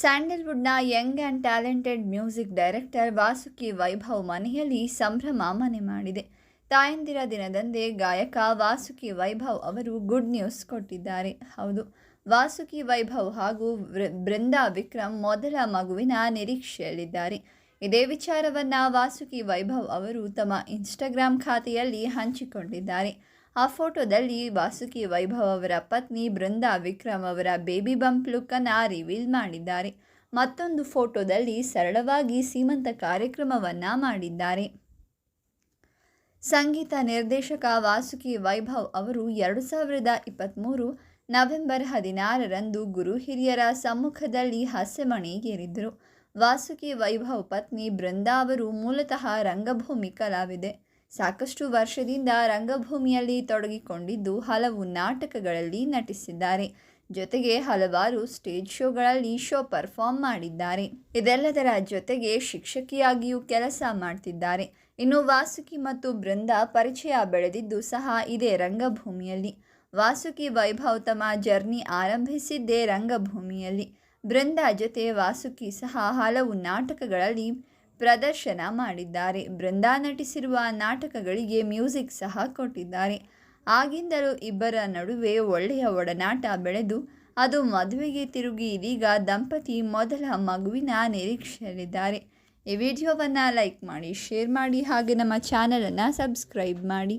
ಸ್ಯಾಂಡಲ್ವುಡ್ನ young and talented music director Vasuki Vaibhav ಮನೆಯಲ್ಲಿ ಸಂಭ್ರಮ ಮನೆ ಮಾಡಿದೆ. ತಾಯಂದಿರ ದಿನದಂದೇ ಗಾಯಕ ವಾಸುಕಿ ವೈಭವ್ ಅವರು ಗುಡ್ ನ್ಯೂಸ್ ಕೊಟ್ಟಿದ್ದಾರೆ. ಹೌದು, ವಾಸುಕಿ ವೈಭವ್ ಹಾಗೂ ಬೃಂದಾ ವಿಕ್ರಮ್ ಮೊದಲ ಮಗುವಿನ ನಿರೀಕ್ಷೆಯಲ್ಲಿದ್ದಾರೆ. ಇದೇ ವಿಚಾರವನ್ನು ವಾಸುಕಿ ವೈಭವ್ ಅವರು ತಮ್ಮ ಇನ್ಸ್ಟಾಗ್ರಾಮ್ ಖಾತೆಯಲ್ಲಿ ಹಂಚಿಕೊಂಡಿದ್ದಾರೆ. ಆ ಫೋಟೋದಲ್ಲಿ ವಾಸುಕಿ ವೈಭವ್ ಅವರ ಪತ್ನಿ ಬೃಂದಾ ವಿಕ್ರಮ್ ಅವರ ಬೇಬಿ ಬಂಪ್ ಲುಕ್ಕನ್ನು ರಿವೀಲ್ ಮಾಡಿದ್ದಾರೆ. ಮತ್ತೊಂದು ಫೋಟೋದಲ್ಲಿ ಸರಳವಾಗಿ ಸೀಮಂತ ಕಾರ್ಯಕ್ರಮವನ್ನು ಮಾಡಿದ್ದಾರೆ. ಸಂಗೀತ ನಿರ್ದೇಶಕ ವಾಸುಕಿ ವೈಭವ್ ಅವರು ಎರಡು ಸಾವಿರದ ಇಪ್ಪತ್ತ್ಮೂರು ನವೆಂಬರ್ ಹದಿನಾರರಂದು ಗುರು ಹಿರಿಯರ ಸಮ್ಮುಖದಲ್ಲಿ ಹಾಸ್ಯಮಣಿಗೇರಿದ್ದರು. ವಾಸುಕಿ ವೈಭವ್ ಪತ್ನಿ ಬೃಂದಾ ಅವರು ಮೂಲತಃ ರಂಗಭೂಮಿ ಕಲಾವಿದೆ. ಸಾಕಷ್ಟು ವರ್ಷದಿಂದ ರಂಗಭೂಮಿಯಲ್ಲಿ ತೊಡಗಿಕೊಂಡಿದ್ದು ಹಲವು ನಾಟಕಗಳಲ್ಲಿ ನಟಿಸಿದ್ದಾರೆ. ಜೊತೆಗೆ ಹಲವಾರು ಸ್ಟೇಜ್ ಶೋಗಳಲ್ಲಿ ಶೋ ಪರ್ಫಾರ್ಮ್ ಮಾಡಿದ್ದಾರೆ. ಇದೆಲ್ಲದರ ಜೊತೆಗೆ ಶಿಕ್ಷಕಿಯಾಗಿಯೂ ಕೆಲಸ ಮಾಡ್ತಿದ್ದಾರೆ. ಇನ್ನು ವಾಸುಕಿ ಮತ್ತು ಬೃಂದ ಪರಿಚಯ ಬೆಳೆದಿದ್ದು ಸಹ ಇದೇ ರಂಗಭೂಮಿಯಲ್ಲಿ. ವಾಸುಕಿ ವೈಭವ್ ತಮ್ಮ ಜರ್ನಿ ಆರಂಭಿಸಿದ್ದೇ ರಂಗಭೂಮಿಯಲ್ಲಿ. ಬೃಂದ ಜೊತೆ ವಾಸುಕಿ ಸಹ ಹಲವು ನಾಟಕಗಳಲ್ಲಿ ಪ್ರದರ್ಶನ ಮಾಡಿದ್ದಾರೆ. ಬೃಂದಾ ನಟಿಸಿರುವ ನಾಟಕಗಳಿಗೆ ಮ್ಯೂಸಿಕ್ ಸಹ ಕೊಟ್ಟಿದ್ದಾರೆ. ಆಗಿಂದಲೂ ಇಬ್ಬರ ನಡುವೆ ಒಳ್ಳೆಯ ಒಡನಾಟ ಬೆಳೆದು, ಅದು ಮದುವೆಗೆ ತಿರುಗಿ ಇದೀಗ ದಂಪತಿ ಮೊದಲ ಮಗುವಿನ ನಿರೀಕ್ಷೆಯಲ್ಲಿದ್ದಾರೆ. ಈ ವಿಡಿಯೋವನ್ನು ಲೈಕ್ ಮಾಡಿ, ಶೇರ್ ಮಾಡಿ, ಹಾಗೆ ನಮ್ಮ ಚಾನಲನ್ನು ಸಬ್ಸ್ಕ್ರೈಬ್ ಮಾಡಿ.